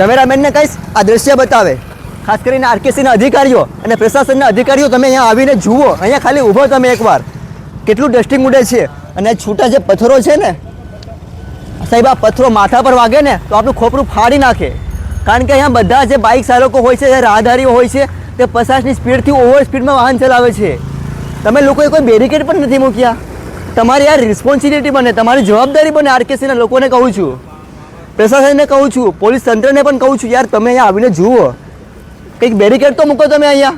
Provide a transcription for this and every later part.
કેમેરામેનને કહીશ આ દ્રશ્ય બતાવે. ખાસ કરીને આરકેસીના અધિકારીઓ અને પ્રશાસનના અધિકારીઓ તમે અહીંયા આવીને જુઓ. અહીંયા ખાલી ઊભો તમે એકવાર. કેટલું ડસ્ટિંગ ઉડે છે અને છૂટા જે પથ્થરો છે ને, સાહેબ, આ પથ્થરો માથા પર વાગે ને, તો આપણું ખોપરું ફાડી નાખે. કારણ કે અહીંયા બધા જે બાઇક ચાલકો હોય છે, જે રાહદારીઓ હોય છે, તે પચાસની સ્પીડથી ઓવર સ્પીડમાં વાહન ચલાવે છે. તમે લોકોએ કોઈ બેરિકેડ પણ નથી મૂક્યા? તમારી આ રિસ્પોન્સિબિલિટી બને, તમારી જવાબદારી બને આરકેસીના લોકોને કહું છું. પ્રશાસનને કહું છું, પોલીસ તંત્રને પણ કહું છું, યાર, તમે અહીંયા આવીને જુઓ. કંઈક બેરિકેડ તો મૂકો તમે અહીંયા.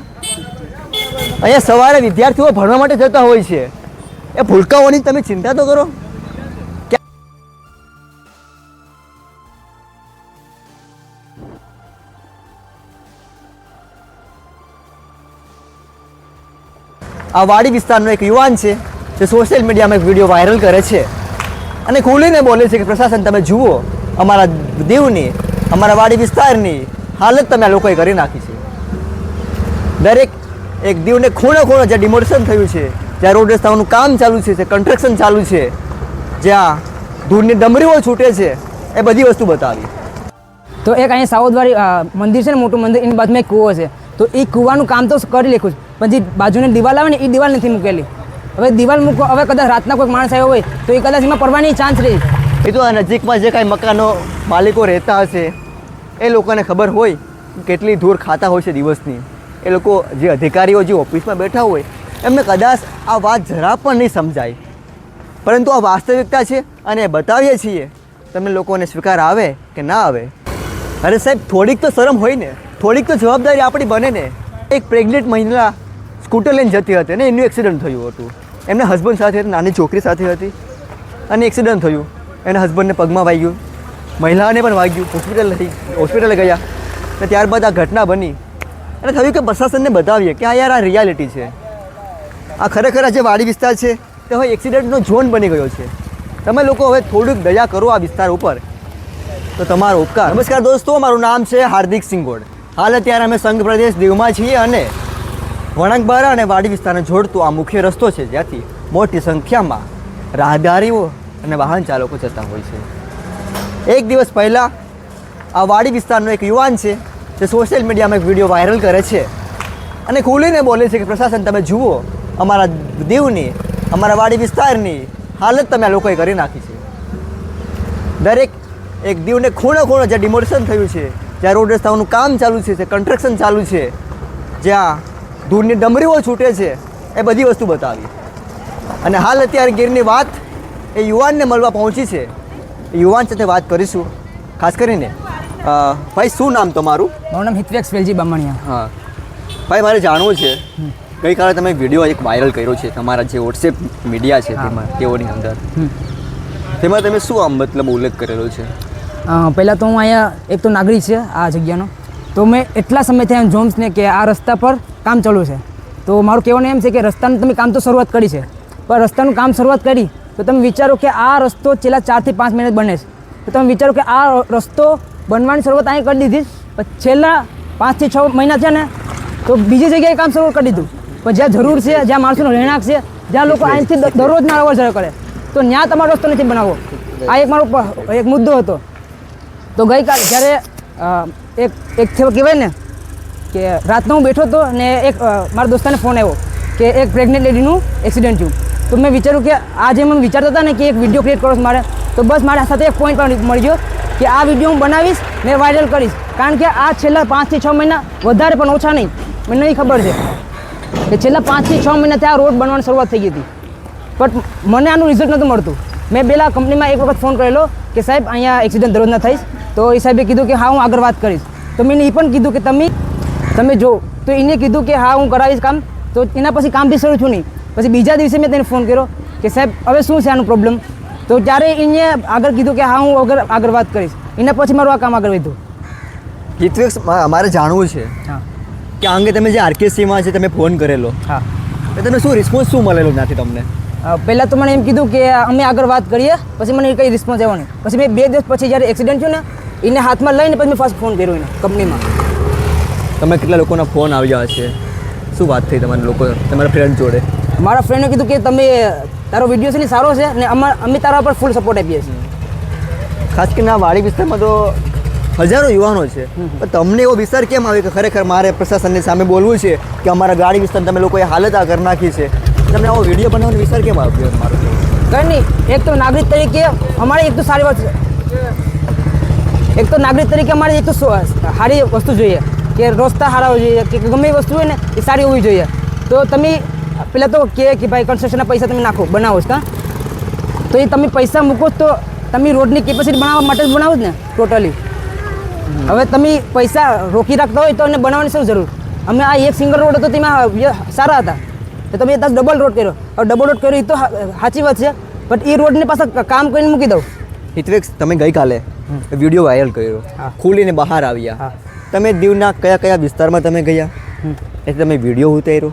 અહીંયા સવારે વિદ્યાર્થીઓ ભણવા માટે જતા હોય છે. એ ભૂલકાઓની તમે ચિંતા તો કરો. આ વાડી વિસ્તારનો એક યુવાન છે, જે સોશિયલ મીડિયામાં એક વીડિયો વાયરલ કરે છે. અને ખુલીને બોલે છે કે, પ્રશાસન, તમે જુઓ. અમારા દીવની, અમારા વાડી વિસ્તારની હાલત તમે લોકોએ કરી નાખી છે. દરેક એક દીવને ખૂણે ખૂણે જ્યાં ડિમોલિશન થયું છે, જ્યાં રોડ રસ્તાઓનું કામ ચાલુ છે કન્સ્ટ્રક્શન ચાલુ છે, જ્યાં ધૂળની ડમરીઓ છૂટે છે, એ બધી વસ્તુ બતાવી. તો એક અહીંયા સાઉથવાળી મંદિર છે ને, મોટું મંદિર, એની બાજુમાં એક કૂવો છે. તો એ કૂવાનું કામ તો કરી લેખું પણ જે બાજુની દિવાલ આવે ને એ દિવાલ નથી મૂકેલી. હવે દિવાલ મૂકો હવે કદાચ રાતના કોઈ માણસ આવ્યો હોય, તો એ કદાચ એમાં પડવાની ચાન્સ રહી. એ તો આ નજીકમાં જે કાંઈ મકાનો માલિકો રહેતા હશે, એ લોકોને ખબર હોય કેટલી ધૂળ ખાતા હોય છે દિવસની. એ લોકો જે અધિકારીઓ જે ઓફિસમાં બેઠા હોય, એમને કદાચ આ વાત જરા પણ નહીં સમજાય. પરંતુ આ વાસ્તવિકતા છે અને બતાવીએ છીએ તમને લોકોને સ્વીકાર આવે કે ના આવે. અરે સાહેબ, થોડીક તો શરમ હોય ને. થોડીક તો જવાબદારી આપણી બને ને. એક પ્રેગ્નેન્ટ મહિલા સ્કૂટર લઈને જતી હતી અને એનું એક્સિડન્ટ થયું હતું. એમના હસબન્ડ સાથે નાની છોકરી સાથે હતી અને એક્સિડન્ટ થયું. એના હસબન્ડને પગમાં વાગ્યું. મહિલાને પણ વાગ્યું. હોસ્પિટલ લઈ હોસ્પિટલે ગયા. અને ત્યારબાદ આ ઘટના બની. અને થયું કે પ્રશાસનને બતાવીએ કે આ યાર આ રિયાલિટી છે. આ ખરેખર આ જે વાડી વિસ્તાર છે, તે હવે એક્સિડન્ટનો ઝોન બની ગયો છે. તમે લોકો હવે થોડુંક દયા કરો આ વિસ્તાર ઉપર. તો તમારો ઉપકાર. નમસ્કાર દોસ્તો, મારું નામ છે હાર્દિક સિંગોડ. હાલ અત્યારે અમે સંઘ પ્રદેશ દીવમાં છીએ અને વણાકબારા અને વાડી વિસ્તારને જોડતો આ મુખ્ય રસ્તો છે જ્યાંથી મોટી સંખ્યામાં રાહદારીઓ અને વાહન ચાલકો જતા હોય છે. એક દિવસ પહેલાં આ વાડી વિસ્તારનો એક યુવાન છે, જે સોશિયલ મીડિયામાં એક વીડિયો વાયરલ કરે છે. અને ખુલીને બોલે છે કે, પ્રશાસન, તમે જુઓ, અમારા દીવની, અમારા વાડી વિસ્તારની હાલત તમે આ લોકોએ કરી નાખી છે. દરેક એક દીવને ખૂણો ખૂણો જ્યાં ડિમોલિશન થયું છે, જ્યાં રોડ રસ્તાઓનું કામ ચાલુ છે, જે કન્સ્ટ્રક્શન ચાલુ છે, જ્યાં ધૂળની ડમરીઓ છૂટે છે, એ બધી વસ્તુ બતાવી. અને હાલ અત્યારે ગીરની વાત એ યુવાનને મળવા પહોંચી છે. યુવાન સાથે વાત કરીશું. ખાસ કરીને ભાઈ શું નામ તમારું? મારું નામ હિતવેક્સ વેલજી બામણિયા. હા. ભાઈ મારે જાણવું છે ગઈકાલે તમે વીડિયો એક વાયરલ કર્યો છે તમારા જે વોટ્સએપ મીડિયા છે. તેમાં તેઓની અંદર. તેમાં તમે શું આમ મતલબ ઉલ્લેખ કરેલો છે? પહેલાં તો હું અહીંયા એક તો નાગરિક છે આ જગ્યાનો. તો મેં એટલા સમયથી એમ જોમ્સ ને કે આ રસ્તા પર કામ ચાલુ છે. તો મારું કહેવાનું એમ છે કે રસ્તાનું તમે કામ તો શરૂઆત કરી છે. પણ રસ્તાનું કામ શરૂઆત કરી તો તમે વિચારો કે આ રસ્તો છેલ્લા ચારથી પાંચ મિનિટ બને છે. તો તમે વિચારો કે આ રસ્તો બનવાની શરૂઆત અહીં કરી દીધી પણ છેલ્લા પાંચથી છ મહિના છે ને, તો બીજી જગ્યાએ કામ શરૂ કરી દીધું. પણ જ્યાં જરૂર છે, જ્યાં માણસોનો રહેણાંક છે જ્યાં લોકો અહીંથી દરરોજના અવર જવર કરે. તો ત્યાં તમારો રસ્તો નથી બનાવવો. આ એક મારો એક મુદ્દો હતો. તો ગઈકાલે જ્યારે એક એક કહેવાય ને, કે રાતનો હું બેઠો હતો ને એક મારા દોસ્તાને ફોન આવ્યો કે એક પ્રેગ્નેન્ટ લેડીનું એક્સિડન્ટ થયું. તો મેં વિચાર્યું કે આ જે વિચારતા હતા ને કે એક વીડિયો ક્રિએટ કરો મારે, તો બસ મારા સાથે એક પોઈન્ટ પણ મળી ગયો કે આ વીડિયો હું બનાવીશ ને વાયરલ કરીશ. કારણ કે આ છેલ્લા પાંચથી છ મહિના વધારે પણ ઓછા નહીં. મને નહીં ખબર છે કે છેલ્લા પાંચથી છ મહિનાથી આ રોડ બનવાની શરૂઆત થઈ ગઈ હતી. બટ મને આનું રિઝલ્ટ નહોતું મળતું. મેં પેલા કંપનીમાં એક વખત ફોન કરેલો કે સાહેબ, અહીંયા એક્સિડન્ટ દરરોજ ના થઈશ. તો એ સાહેબે કીધું કે હા, હું આગળ વાત કરીશ. તો મેં એ પણ કીધું કે તમે તમે જો. તો એને કીધું કે હા, હું કરાવીશ કામ. તો એના પછી કામ બી શરૂ થયું નહીં. પછી બીજા દિવસે મેં તેને ફોન કર્યો કે સાહેબ હવે શું છે આનું પ્રોબ્લેમ તો ત્યારે એને આગળ કીધું કે હા હું આગળ આગળ વાત કરીશ. એના પછી મારું આ કામ આગળ વધ્યું. હિતવેક્ષ અમારે મારે જાણવું છે હા. કે આ અંગે તમે જે આરકેસીમાં છે તમે ફોન કરેલો. હા. તમે શું રિસ્પોન્સ શું મળેલો ત્યાંથી તમને? પહેલાં તો મને એમ કીધું કે અમે આગળ વાત કરીએ પછી મને કંઈ રિસ્પોન્સ આવ્યો નહીં. પછી મેં બે દિવસ પછી જ્યારે એક્સિડન્ટ થયો ને એને હાથમાં લઈને પછી મેં ફર્સ્ટ ફોન કર્યો એને કંપનીમાં તમે કેટલા લોકોના ફોન આવ્યા હશે? શું વાત થઈ તમારા લોકો તમારા ફ્રેન્ડ જોડે? મારા ફ્રેન્ડે કીધું કે તમે તારો વીડિયો છે ને સારો છે અને અમા અમે તારા પર ફૂલ સપોર્ટ આપીએ છીએ. ખાસ કરીને આ વાડી વિસ્તારમાં તો હજારો યુવાનો છે. તમને એવો વિસ્તાર કેમ આવે કે ખરેખર મારે પ્રશાસનની સામે બોલવું છે કે અમારા ગાડી વિસ્તાર તમે લોકોએ હાલત આ કરી નાખી છે? તમને આવો વીડિયો બનાવવાનો વિસ્તાર કેમ આવ્યો મારો? કંઈ નહીં એક તો નાગરિક તરીકે અમારે એક તો સારી વાત છે. એક તો નાગરિક તરીકે અમારે એક તો સારી વસ્તુ જોઈએ. કે રસ્તા સારા હોવા જોઈએ કે ગમે વસ્તુ હોય ને એ સારી હોવી જોઈએ. તો તમે પહેલાં તો કહે કે ભાઈ કન્સ્ટ્રક્શનના પૈસા તમે નાખો બનાવો છો કાં? તો એ તમે પૈસા મૂકો તો તમે રોડની કેપેસિટી બનાવવા માટે જ બનાવો જ ને ટોટલી હવે તમે પૈસા રોકી રાખતા હોય તો એને બનાવવાની શું જરૂર? અમે આ એક સિંગલ રોડ હતો તેમાં સારા હતા. તો તમે દસ ડબલ રોડ કર્યો. હવે ડબલ રોડ કર્યો એ તો સાચી વાત છે બટ એ રોડની પાસે કામ કરીને મૂકી દઉં. હિતવેક્ષ તમે ગઈકાલે વીડિયો વાયરલ કર્યો. ખુલીને બહાર આવ્યા. તમે દીવના કયા કયા વિસ્તારમાં તમે ગયા? એટલે તમે વીડિયો ઉતાર્યો?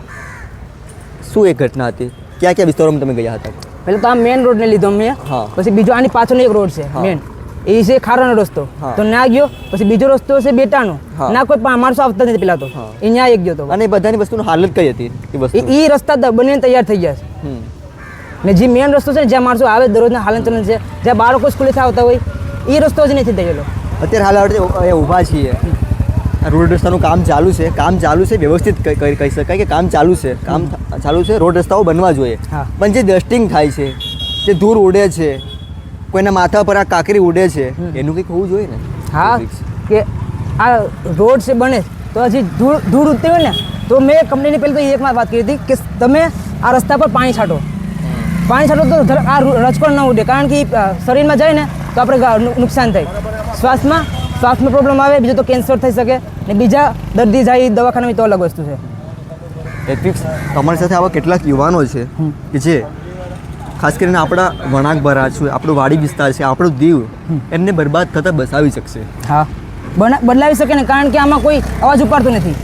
શું એ ઘટના હતી? કયા કયા વિસ્તારોમાં તમે ગયા હતા? પહેલાં તો આ મેઇન રોડને લીધો મેં હા. પછી બીજો આની પાછળનો એક રોડ છે મેઇન એ છે ખારાનો રસ્તો. તો ના ગયો પછી બીજો રસ્તો છે બેટાનો. ના કોઈ માણસો આવતા નથી પેલા તો. એ ન્યાય ગયો તો. અને બધાની વસ્તુની હાલત કઈ હતી એ રસ્તા બનીને તૈયાર થઈ ગયા છે. ને જે મેઇન રસ્તો છે જ્યાં માણસો આવે દરરોજના હાલન ચલન છે જ્યાં બાળકો સ્કૂલેથી આવતા હોય એ રસ્તો જ નથી થયેલો. અત્યારે હાલ આપણે અહીંયા ઊભા છીએ. રોડ રસ્તાનું કામ ચાલુ છે. કામ ચાલુ છે વ્યવસ્થિત કહી શકાય કે કામ ચાલુ છે. કામ ચાલુ છે રોડ રસ્તાઓ બનવા જોઈએ. પણ જે ડસ્ટિંગ થાય છે જે ધૂળ ઉડે છે કોઈના માથા પર આ કાકરી ઉડે છે એનું કંઈક હોવું જોઈએ ને? હા કે આ રોડ છે બને તો હજી ધૂળ ધૂળ ઉડતી હોય ને તો મેં કંપનીની પહેલી તો એક વાત કરી હતી કે તમે આ રસ્તા પર પાણી છાંટો. પાણી છાંટો તો આ રજકણ ન ઉડે કારણ કે શરીરમાં જાય ને તો આપણે નુકસાન થાય. શ્વાસમાં શ્વાસનો પ્રોબ્લેમ આવે બીજો તો કેન્સર થઈ શકે. ને બીજા દર્દી જાય દવાખાનામાં તો અલગ વસ્તુ છે. એથિક્સ તમારી સાથે આવા કેટલાક યુવાનો છે કે જે ખાસ કરીને આપણા વણાકભરા છે આપણો વાડી વિસ્તાર છે આપણું દીવ એમને બરબાદ થતાં બસાવી શકશે. હા. બદલાવી શકે ને કારણ કે આમાં કોઈ અવાજ ઉપાડતો નથી.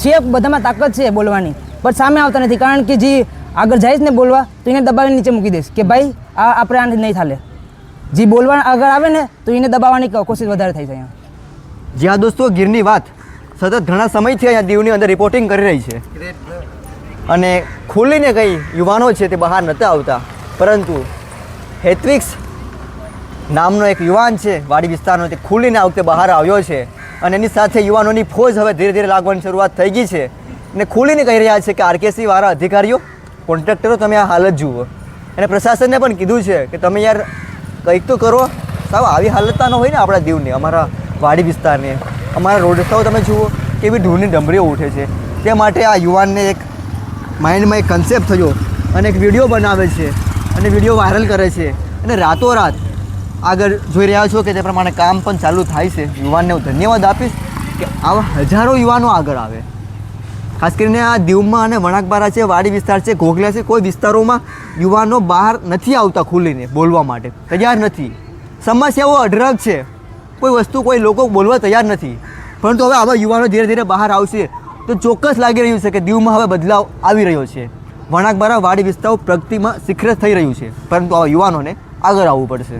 છે બધામાં તાકાત છે બોલવાની પણ સામે આવતા નથી કારણ કે જે આગળ જાય ને બોલવા તો એને દબાવીને નીચે મૂકી દઈશ કે ભાઈ આ આપણે આને નહીં થાલે જે બોલવા આગળ આવે ને તો એને દબાવવાની કોશિશ વધારે થઈ જાય જ્યાં દોસ્તો, ગીરની વાત. સતત ઘણા સમયથી અહીંયા દીવની અંદર રિપોર્ટિંગ કરી રહી છે. અને ખુલીને કંઈ યુવાનો છે તે બહાર નહોતા આવતા. પરંતુ હેત્વિક્સ નામનો એક યુવાન છે, વાડી વિસ્તારનો, તે ખુલીને આ બહાર આવ્યો છે. અને એની સાથે યુવાનોની ફોજ હવે ધીરે ધીરે લાગવાની શરૂઆત થઈ ગઈ છે. અને ખુલીને કહી રહ્યા છે કે આરકેસી વાળા અધિકારીઓ, કોન્ટ્રાક્ટરો, તમે આ હાલત જુઓ. અને પ્રશાસનને પણ કીધું છે કે તમે યાર કંઈક તો કરો. સાવ આવી હાલતતા ન હોય ને આપણા દીવની, અમારા વાડી વિસ્તારને. અમારા રોડ રસ્તાઓ તમે જુઓ, કેવી ધૂળની ડમરીઓ ઉઠે છે. તે માટે આ યુવાનને એક માઇન્ડમાં એક કન્સેપ્ટ થયો અને એક વીડિયો બનાવે છે અને વીડિયો વાયરલ કરે છે. અને રાતોરાત આગળ જોઈ રહ્યા છો કે તે પ્રમાણે કામ પણ ચાલુ થાય છે. યુવાનને હું ધન્યવાદ આપીશ કે આવા હજારો યુવાનો આગળ આવે. ખાસ કરીને આ દીવમાં અને વણાકબારા છે વાડી વિસ્તાર છે, ઘોઘલા છે, કોઈ વિસ્તારોમાં યુવાનો બહાર નથી આવતા ખુલીને બોલવા માટે. તૈયાર નથી. સમસ્યાઓ અઢળક છે. કોઈ વસ્તુ કોઈ લોકો બોલવા તૈયાર નથી. પરંતુ હવે આવા યુવાનો ધીરે ધીરે બહાર આવશે તો ચોક્કસ લાગી રહ્યું છે કે દીવમાં હવે બદલાવ આવી રહ્યો છે. વણાકબારા વાડી વિસ્તારો પ્રગતિમાં શિખરે થઈ રહ્યું છે. પરંતુ આવા યુવાનોને આગળ આવવું પડશે.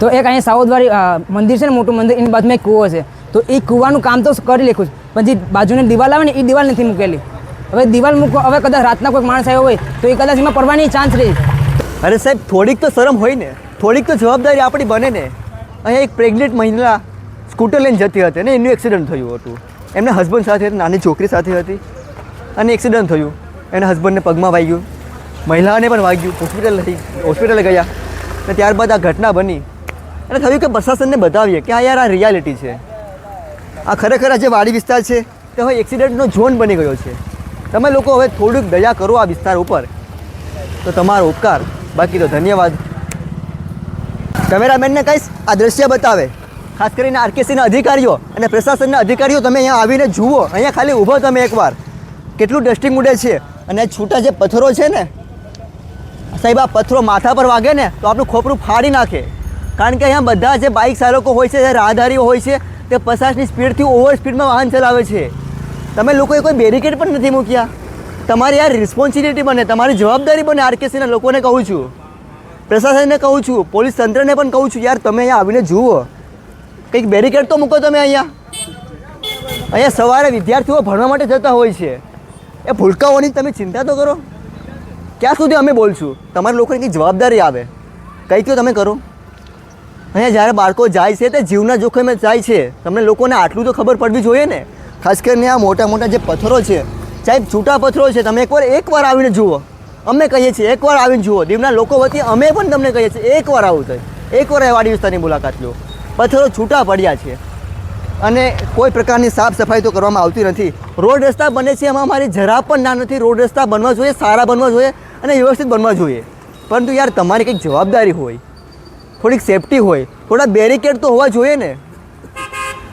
તો એક અહીંયા સાઉદવાળી મંદિર છે ને મોટું મંદિર એની બાજુમાં એક કૂવો છે. તો એ કૂવાનું કામ તો કરી લેખું છું. પણ જે બાજુની દિવાલ આવે ને એ દિવાલ નથી મૂકેલી. હવે દિવાલ મૂકો હવે કદાચ રાતના કોઈ માણસ આવ્યો હોય તો એ કદાચ એમાં પડવાની ચાન્સ રહે અરે સાહેબ થોડીક તો શરમ હોય ને. થોડીક તો જવાબદારી આપણી બને ને અહીંયા એક પ્રેગ્નેન્ટ મહિલા સ્કૂટર લઈને જતી હતી અને એનું એક્સિડન્ટ થયું હતું. એમના હસબન્ડ સાથે નાની છોકરી સાથે હતી અને એક્સિડન્ટ થયું. એના હસબન્ડને પગમાં વાગ્યું. મહિલાને પણ વાગ્યું. હોસ્પિટલ લઈ હોસ્પિટલે ગયા. અને ત્યારબાદ આ ઘટના બની. અને થયું કે પ્રશાસનને બતાવીએ કે આ યાર આ રિયાલિટી છે. આ ખરેખર આ જે વાડી વિસ્તાર છે, તે હવે એક્સિડન્ટનો ઝોન બની ગયો છે. તમે લોકો હવે થોડુંક દયા કરો આ વિસ્તાર ઉપર. તો તમારો ઉપકાર. બાકી તો ધન્યવાદ. કેમેરામેનને કહીશ આ દ્રશ્ય બતાવે. ખાસ કરીને આરકેસીના અધિકારીઓ અને પ્રશાસનના અધિકારીઓ તમે અહીંયા આવીને જુઓ. અહીંયા ખાલી ઊભો તમે એકવાર. કેટલું ડસ્ટિંગ ઉડે છે અને છૂટા જે પથ્થરો છે ને, સાહેબ આ પથ્થરો માથા પર વાગે ને, તો આપણું ખોપરું ફાડી નાખે. કારણ કે અહીંયા બધા જે બાઇક ચાલકો હોય છે, જે રાહદારીઓ હોય છે, તે પચાસની સ્પીડથી ઓવર સ્પીડમાં વાહન ચલાવે છે. તમે લોકોએ કોઈ બેરિકેડ પણ નથી મૂક્યા? તમારી આ રિસ્પોન્સિબિલિટી બને, તમારી જવાબદારી બને આરકેસીના લોકોને કહું છું. પ્રશાસનને કહું છું, પોલીસ તંત્રને પણ કહું છું, યાર, તમે અહીંયા આવીને જુઓ. કંઈક બેરિકેડ તો મૂકો તમે અહીંયા. અહીંયા સવારે વિદ્યાર્થીઓ ભણવા માટે જતા હોય છે. એ ભૂલકાઓની તમે ચિંતા તો કરો. ક્યાં સુધી અમે બોલશું? તમારા લોકોની કંઈક જવાબદારી આવે. કંઈક તો તમે કરો. અહીંયા જ્યારે બાળકો જાય છે, તે જીવના જોખમે જાય છે. તમને લોકોને આટલું તો ખબર પડવી જોઈએ ને? ખાસ કરીને આ મોટા મોટા જે પથ્થરો છે સાહેબ છૂટા પથ્થરો છે, તમે એકવાર એકવાર આવીને જુઓ. અમે કહીએ છીએ એકવાર આવીને જુઓ, દીવના લોકો વતી અમે પણ તમને કહીએ છીએ એકવાર આવું થાય. એકવાર વાડી વિસ્તારની મુલાકાત લો. પથ્થરો છૂટા પડ્યા છે. અને કોઈ પ્રકારની સાફ સફાઈ તો કરવામાં આવતી નથી. રોડ રસ્તા બને છે એમાં મારી જરા પણ ના નથી. રોડ રસ્તા બનવા જોઈએ, સારા બનવા જોઈએ અને વ્યવસ્થિત બનવા જોઈએ. પરંતુ યાર, તમારી કંઈક જવાબદારી હોય. થોડીક સેફટી હોય. થોડા બેરિકેડ તો હોવા જોઈએ ને.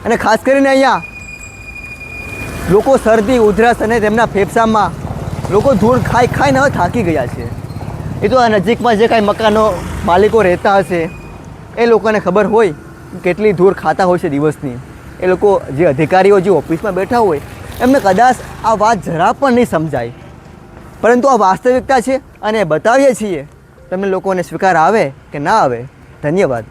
અને ખાસ કરીને અહીંયા લોકો શરદી, ઉધરસ અને તેમના ફેફસામાં લોકો ધૂળ ખાઈ ખાઈને હવે થાકી ગયા છે. એ તો આ નજીકમાં જે કાંઈ મકાનો માલિકો રહેતા હશે, એ લોકોને ખબર હોય કેટલી ધૂળ ખાતા હોય છે દિવસની. એ લોકો જે અધિકારીઓ જે ઓફિસમાં બેઠા હોય, એમને કદાચ આ વાત જરા પણ નહીં સમજાય. પરંતુ આ વાસ્તવિકતા છે અને બતાવીએ છીએ તમને લોકોને સ્વીકાર આવે કે ના આવે, ધન્યવાદ.